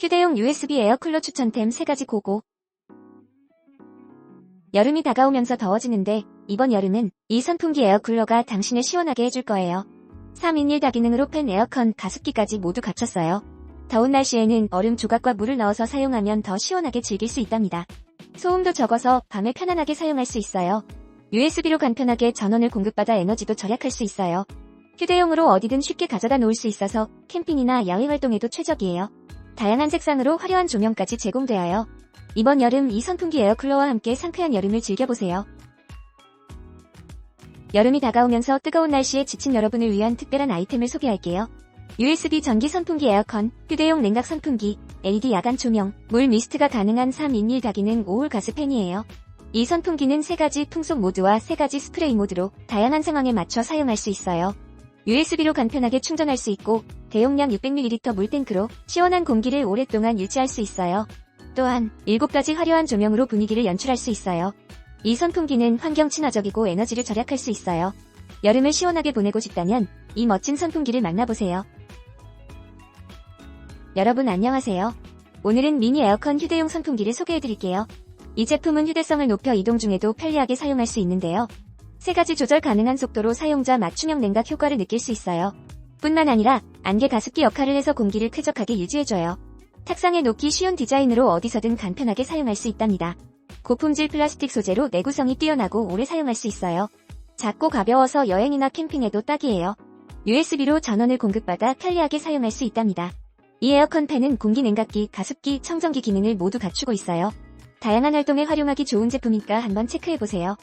휴대용 USB 에어쿨러 추천템 3가지 고고. 여름이 다가오면서 더워지는데 이번 여름은 이 선풍기 에어쿨러가 당신을 시원하게 해줄 거예요. 3인 1 다기능으로 팬 에어컨 가습기까지 모두 갖췄어요. 더운 날씨에는 얼음 조각과 물을 넣어서 사용하면 더 시원하게 즐길 수 있답니다. 소음도 적어서 밤에 편안하게 사용할 수 있어요. USB로 간편하게 전원을 공급받아 에너지도 절약할 수 있어요. 휴대용으로 어디든 쉽게 가져다 놓을 수 있어서 캠핑이나 야외 활동에도 최적이에요. 다양한 색상으로 화려한 조명까지 제공되어요. 이번 여름 이 선풍기 에어쿨러와 함께 상쾌한 여름을 즐겨보세요. 여름이 다가오면서 뜨거운 날씨에 지친 여러분을 위한 특별한 아이템을 소개할게요. USB 전기 선풍기 에어컨, 휴대용 냉각 선풍기, LED 야간 조명, 물 미스트가 가능한 3인 1 다기능 5홀 가스팬이에요. 이 선풍기는 3가지 풍속 모드와 3가지 스프레이 모드로 다양한 상황에 맞춰 사용할 수 있어요. USB로 간편하게 충전할 수 있고 대용량 600ml 물탱크로 시원한 공기를 오랫동안 유지할 수 있어요. 또한 7가지 화려한 조명으로 분위기를 연출할 수 있어요. 이 선풍기는 환경 친화적이고 에너지를 절약할 수 있어요. 여름을 시원하게 보내고 싶다면 이 멋진 선풍기를 만나보세요. 여러분 안녕하세요. 오늘은 미니 에어컨 휴대용 선풍기를 소개해드릴게요. 이 제품은 휴대성을 높여 이동 중에도 편리하게 사용할 수 있는데요. 세 가지 조절 가능한 속도로 사용자 맞춤형 냉각 효과를 느낄 수 있어요. 뿐만 아니라 안개 가습기 역할을 해서 공기를 쾌적하게 유지해줘요. 탁상에 놓기 쉬운 디자인으로 어디서든 간편하게 사용할 수 있답니다. 고품질 플라스틱 소재로 내구성이 뛰어나고 오래 사용할 수 있어요. 작고 가벼워서 여행이나 캠핑에도 딱이에요. USB로 전원을 공급받아 편리하게 사용할 수 있답니다. 이 에어컨 팬은 공기 냉각기, 가습기, 청정기 기능을 모두 갖추고 있어요. 다양한 활동에 활용하기 좋은 제품이니까 한번 체크해보세요.